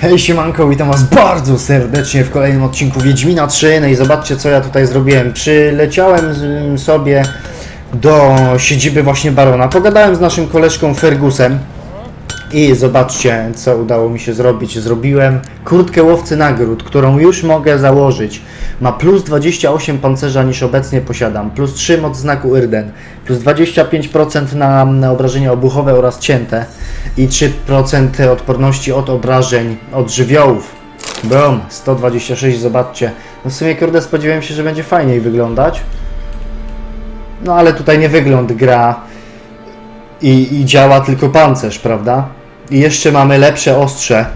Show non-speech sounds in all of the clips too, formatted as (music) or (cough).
Hej siemanko, witam was bardzo serdecznie w kolejnym odcinku Wiedźmina 3 No i zobaczcie co ja tutaj zrobiłem. Przyleciałem sobie do siedziby właśnie Barona. Pogadałem z naszym koleżką Fergusem I zobaczcie co udało mi się zrobić Zrobiłem kurtkę łowcy nagród, którą już mogę założyć Ma plus 28 pancerza niż obecnie posiadam Plus 3 moc znaku Irden Plus 25% na, na obrażenia obuchowe oraz cięte i 3% odporności od obrażeń od żywiołów. Boom, 126, zobaczcie. No w sumie kurde spodziewałem się, że będzie fajniej wyglądać. No ale tutaj nie wygląd gra i, i działa tylko pancerz, prawda? I jeszcze mamy lepsze ostrze.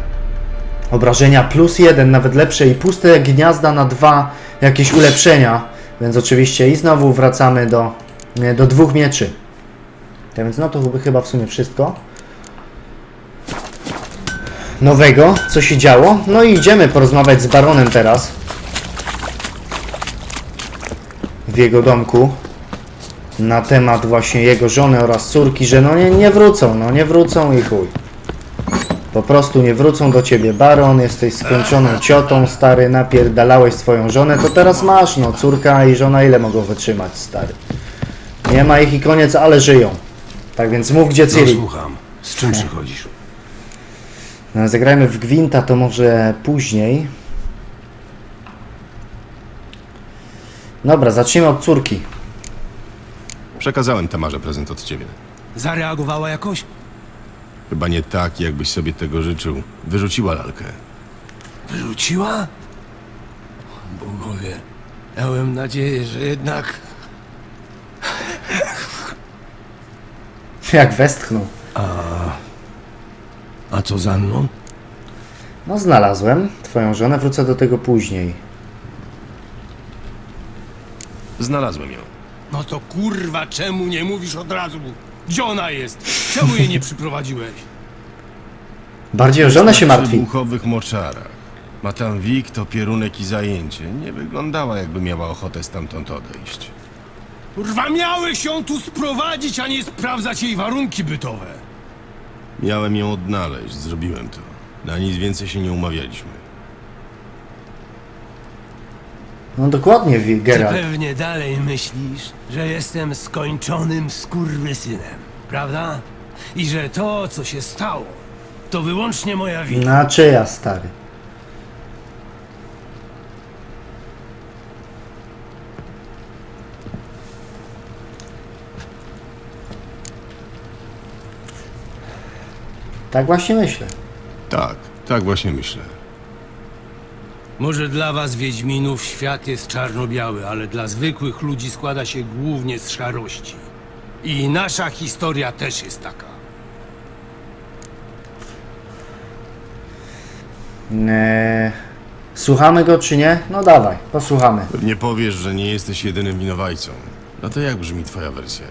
Obrażenia plus jeden, nawet lepsze i puste gniazda na dwa jakieś ulepszenia. Więc oczywiście i znowu wracamy do, do dwóch mieczy. Tak więc no to chyba- w sumie wszystko nowego, co się działo. No i idziemy porozmawiać z baronem teraz. W jego domku. Na temat właśnie jego żony oraz córki, że no nie, nie wrócą, no nie wrócą i chuj. Po prostu nie wrócą do ciebie, baron, jesteś skończoną ciotą, stary, napierdalałeś swoją żonę, to teraz masz, no córka i żona ile mogą wytrzymać, stary. Nie ma ich i koniec, ale żyją. Tak więc mów gdzie No Ciri. słucham. Z czym przychodzisz? No, zagrajmy w Gwinta, to może później. Dobra, zacznijmy od córki. Przekazałem Tamarze prezent od ciebie. Zareagowała jakoś? Chyba nie tak, jakbyś sobie tego życzył. Wyrzuciła lalkę. Wyrzuciła? Bogowie, miałem nadzieję, że jednak... Jak westchnął. A co za mną? No, znalazłem twoją żonę, wrócę do tego później. Znalazłem ją. No to kurwa, czemu nie mówisz od razu? Gdzie ona jest? Czemu jej nie przyprowadziłeś? Bardziej o żonę się Na martwi. buchowych moczarach. Ma tam wik, to pierunek i zajęcie. Nie wyglądała, jakby miała ochotę stamtąd odejść. Kurwa, miałeś ją tu sprowadzić, a nie sprawdzać jej warunki bytowe. Miałem ją odnaleźć, zrobiłem to. Na nic więcej się nie umawialiśmy. No dokładnie, Ty Geralt. pewnie dalej myślisz, że jestem skończonym skurwysynem, prawda? I że to, co się stało, to wyłącznie moja wina. Na czyja, stary? Tak właśnie myślę. Tak, tak właśnie myślę. Może dla was, Wiedźminów, świat jest czarno-biały, ale dla zwykłych ludzi składa się głównie z szarości. I nasza historia też jest taka. Eee, słuchamy go czy nie? No dawaj, posłuchamy. Pewnie powiesz, że nie jesteś jedynym winowajcą. No to jak brzmi twoja wersja?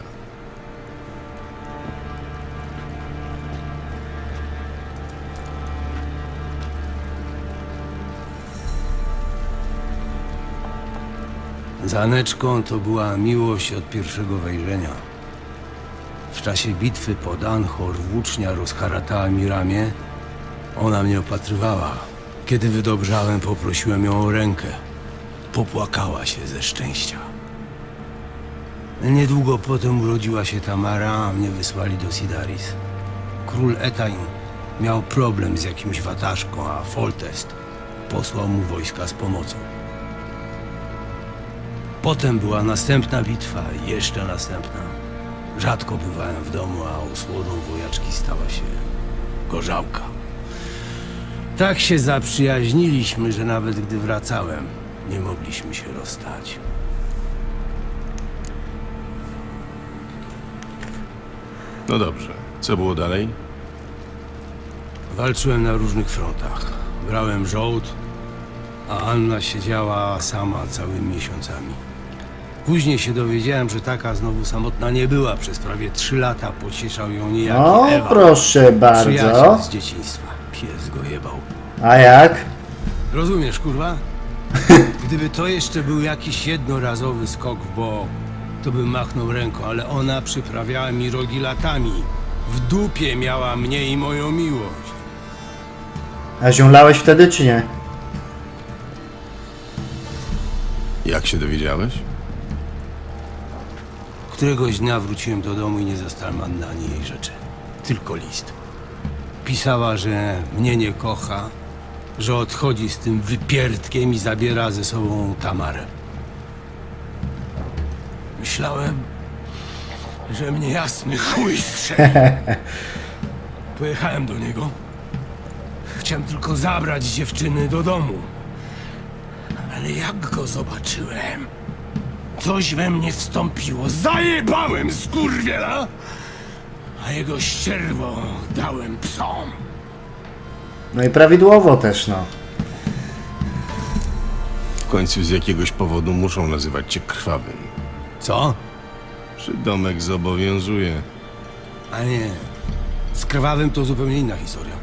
Z Aneczką to była miłość od pierwszego wejrzenia. W czasie bitwy pod Anhor włócznia rozharatała mi ramię. Ona mnie opatrywała. Kiedy wydobrzałem, poprosiłem ją o rękę. Popłakała się ze szczęścia. Niedługo potem urodziła się Tamara, a mnie wysłali do Sidaris. Król Etain miał problem z jakimś wataszką, a Foltest posłał mu wojska z pomocą. Potem była następna bitwa, i jeszcze następna. Rzadko bywałem w domu, a osłodą wojaczki stała się gorzałka. Tak się zaprzyjaźniliśmy, że nawet gdy wracałem, nie mogliśmy się rozstać. No dobrze. Co było dalej? Walczyłem na różnych frontach. Brałem żołd, a Anna siedziała sama całymi miesiącami. Później się dowiedziałem, że taka znowu samotna nie była. Przez prawie trzy lata pocieszał ją niejaki O, Ewa. proszę Przyjaciel bardzo. z dzieciństwa. Pies go jebał. A jak? Rozumiesz, kurwa? (laughs) Gdyby to jeszcze był jakiś jednorazowy skok w bok, to bym machnął ręką, ale ona przyprawiała mi rogi latami. W dupie miała mnie i moją miłość. A ziąlałeś wtedy, czy nie? Jak się dowiedziałeś? Któregoś dnia wróciłem do domu i nie zastałem Anny ani jej rzeczy. Tylko list. Pisała, że mnie nie kocha, że odchodzi z tym wypierdkiem i zabiera ze sobą Tamarę. Myślałem, że mnie jasny chuj strzeli. (laughs) Pojechałem do niego. Chciałem tylko zabrać dziewczyny do domu. Ale jak go zobaczyłem, coś we mnie wstąpiło. Zajebałem skurwiela, a jego ścierwo dałem psom. No i prawidłowo też, no. W końcu z jakiegoś powodu muszą nazywać cię krwawym. Co? Przydomek zobowiązuje. A nie. Z krwawym to zupełnie inna historia.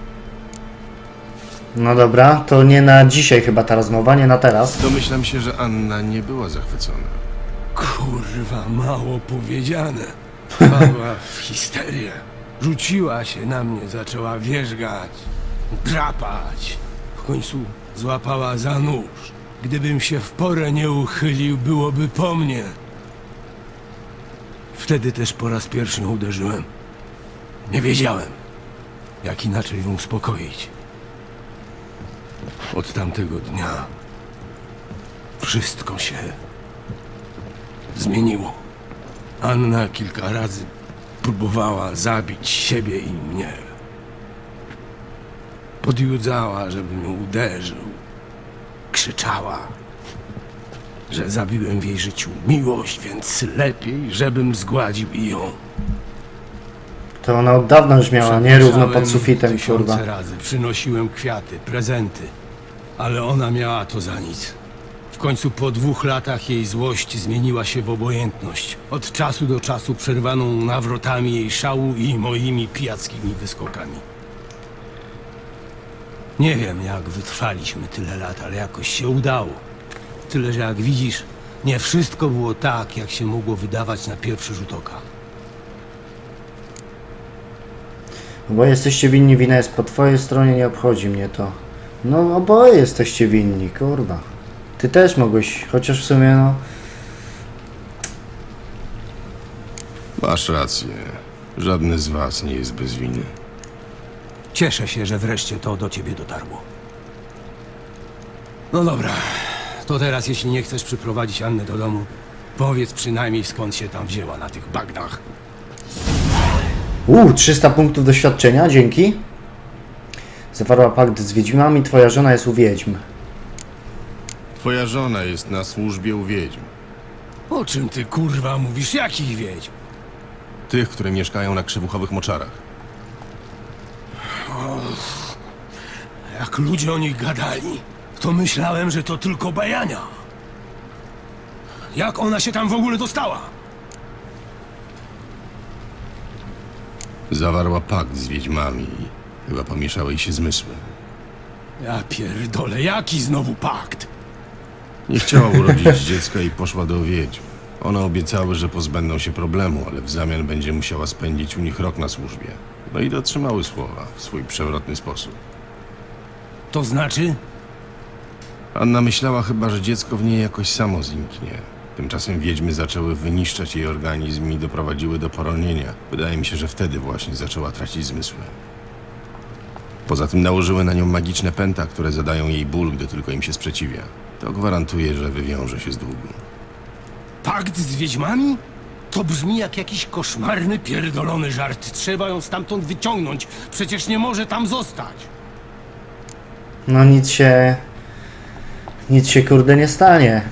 No dobra, to nie na dzisiaj chyba ta rozmowa, nie na teraz. Domyślam się, że Anna nie była zachwycona. Kurwa, mało powiedziane. (laughs) Wpadła w histerię. Rzuciła się na mnie, zaczęła wierzgać, drapać. W końcu złapała za nóż. Gdybym się w porę nie uchylił, byłoby po mnie. Wtedy też po raz pierwszy ją uderzyłem. Nie wiedziałem, jak inaczej ją uspokoić. Od tamtego dnia wszystko się zmieniło. Anna kilka razy próbowała zabić siebie i mnie. Podjudzała, żebym ją uderzył. Krzyczała, że zabiłem w jej życiu miłość, więc lepiej, żebym zgładził i ją. To ona od dawna już miała nierówno pod sufitem, tysiące kurwa. razy przynosiłem kwiaty, prezenty, ale ona miała to za nic. W końcu po dwóch latach jej złość zmieniła się w obojętność. Od czasu do czasu przerwaną nawrotami jej szału i moimi pijackimi wyskokami. Nie wiem, jak wytrwaliśmy tyle lat, ale jakoś się udało. Tyle, że jak widzisz, nie wszystko było tak, jak się mogło wydawać na pierwszy rzut oka. Bo jesteście winni, wina jest po twojej stronie, nie obchodzi mnie to. No oboje jesteście winni, kurwa. Ty też mogłeś, chociaż w sumie no... Masz rację. Żadny z was nie jest bez winy. Cieszę się, że wreszcie to do ciebie dotarło. No dobra, to teraz jeśli nie chcesz przyprowadzić Anny do domu, powiedz przynajmniej skąd się tam wzięła na tych bagnach. Uuu, 300 punktów doświadczenia, dzięki. Zawarła pakt z wiedźmami, twoja żona jest u wiedźm. Twoja żona jest na służbie u wiedźm. O czym ty kurwa mówisz? Jakich wiedź? Tych, które mieszkają na krzywuchowych moczarach. Jak ludzie o nich gadali, to myślałem, że to tylko bajania. Jak ona się tam w ogóle dostała? Zawarła pakt z wiedźmami. Chyba pomieszały jej się zmysły. Ja pierdolę, jaki znowu pakt? Nie chciała urodzić dziecka i poszła do wiedźm. One obiecały, że pozbędą się problemu, ale w zamian będzie musiała spędzić u nich rok na służbie. No i dotrzymały słowa w swój przewrotny sposób. To znaczy? Anna myślała chyba, że dziecko w niej jakoś samo zniknie. Tymczasem wiedźmy zaczęły wyniszczać jej organizm i doprowadziły do poronienia. Wydaje mi się, że wtedy właśnie zaczęła tracić zmysły. Poza tym nałożyły na nią magiczne pęta, które zadają jej ból, gdy tylko im się sprzeciwia. To gwarantuje, że wywiąże się z długu. Pakt z wiedźmami? To brzmi jak jakiś koszmarny, pierdolony żart. Trzeba ją stamtąd wyciągnąć. Przecież nie może tam zostać. No nic się... Nic się kurde nie stanie.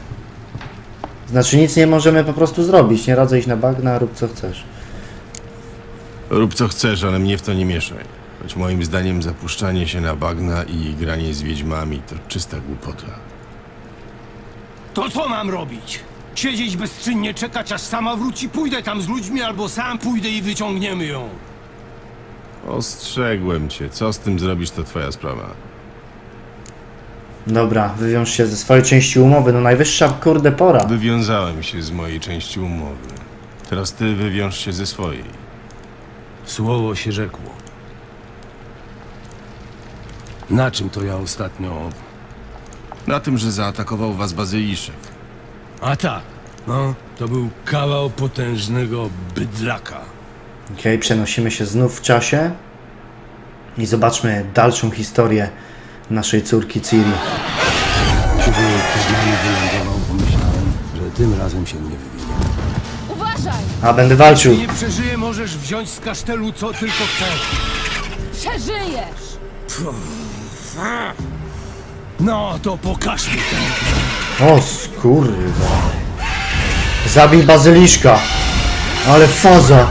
Znaczy nic nie możemy po prostu zrobić. Nie radzę iść na bagna, rób co chcesz. Rób co chcesz, ale mnie w to nie mieszaj. Choć moim zdaniem zapuszczanie się na bagna i granie z wiedźmami to czysta głupota. To co mam robić? Siedzieć bezczynnie, czekać aż sama wróci? Pójdę tam z ludźmi albo sam pójdę i wyciągniemy ją. Ostrzegłem cię. Co z tym zrobisz, to twoja sprawa. Dobra, wywiąż się ze swojej części umowy. No najwyższa kurde pora. Wywiązałem się z mojej części umowy. Teraz ty wywiąż się ze swojej. Słowo się rzekło. Na czym to ja ostatnio... Na tym, że zaatakował was bazyliszek. A tak, no, to był kawał potężnego bydlaka. Okej, przenosimy się znów w czasie i zobaczmy dalszą historię naszej córki Ciri. Kiedy nami wylądował, pomyślałem, że tym razem się nie wywinie. Uważaj! A, będę walczył. Nie przeżyję, możesz wziąć z kasztelu co tylko chcesz. Przeżyjesz! No, to pokaż mi. O, skurwa. Zabij bazyliszka. Ale faza.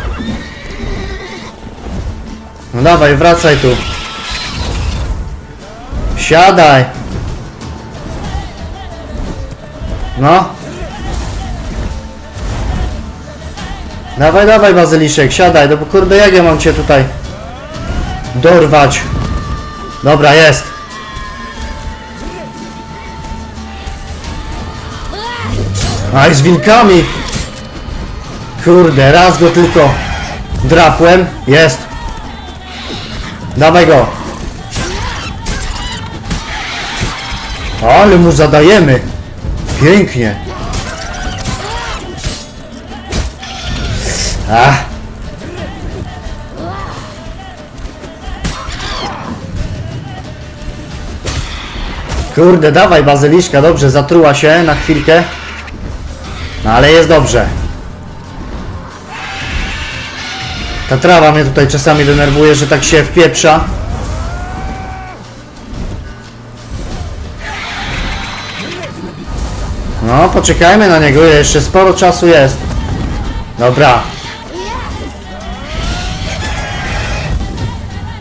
No dawaj, wracaj tu. Siadaj. No. Dawaj, dawaj, bazyliszek, siadaj, no bo kurde, jak ja mam cię tutaj dorwać? Dobra, jest. Aj, z wilkami! Kurde, raz go tylko drapłem. Jest. Dawaj go. Ale mu zadajemy. Pięknie. Ach. Kurde, dawaj bazyliszka, dobrze, zatruła się na chwilkę. No ale jest dobrze. Ta trawa mnie tutaj czasami denerwuje, że tak się wpieprza. No, poczekajmy na niego, jeszcze sporo czasu jest. Dobra.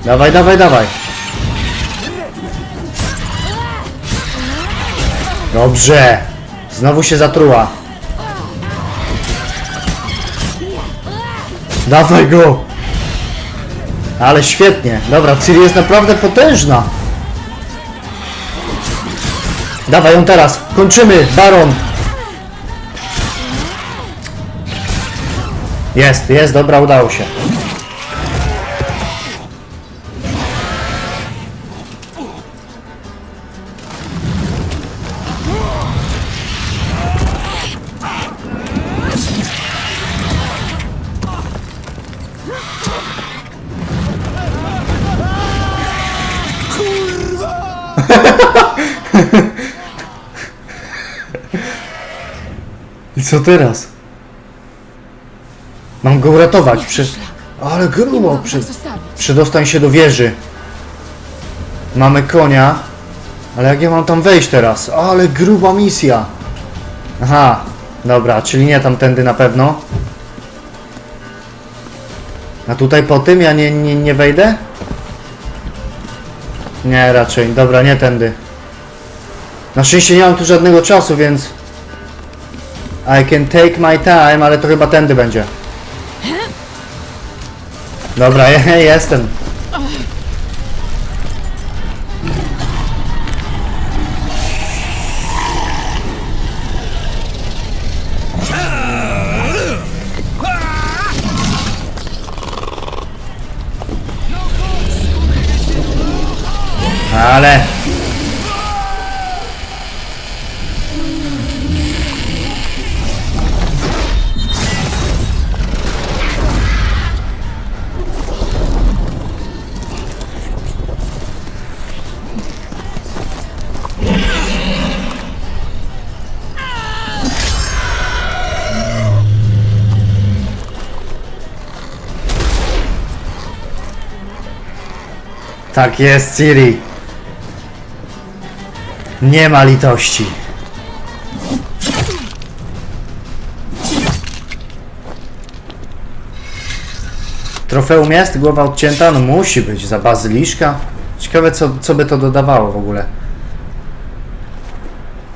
Dawaj, dawaj, dawaj. Dobrze. Znowu się zatruła. Dawaj go! Ale świetnie. Dobra, Ciri jest naprawdę potężna. Dawaj ją teraz. Kończymy, Baron. Jest, jest, dobra, udało się. Co teraz? Mam go uratować. Ale grubo. Zostawić. Przedostań się do wieży. Mamy konia. Ale jak ja mam tam wejść teraz? Ale gruba misja. Aha. Dobra, czyli nie tamtędy na pewno. A tutaj po tym ja nie, nie, nie wejdę? Nie, raczej. Dobra, nie tędy. Na szczęście nie mam tu żadnego czasu, więc... I can take my time, ale to chyba tędy będzie. Dobra, (laughs) jestem. Ale... Tak jest, Ciri. Nie ma litości. Trofeum jest? Głowa odcięta? No musi być, za bazyliszka. Ciekawe co, co by to dodawało w ogóle.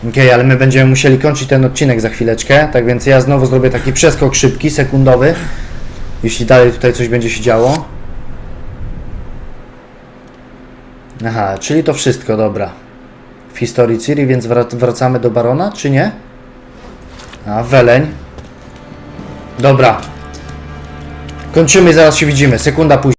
Okej, ale my będziemy musieli kończyć ten odcinek za chwileczkę, tak więc ja znowu zrobię taki przeskok szybki, sekundowy. Jeśli dalej tutaj coś będzie się działo. Aha, czyli to wszystko, dobra. W historii Ciri, więc wrac- wracamy do Barona, czy nie? A, Weleń. Dobra. Kończymy, zaraz się widzimy. Sekunda później.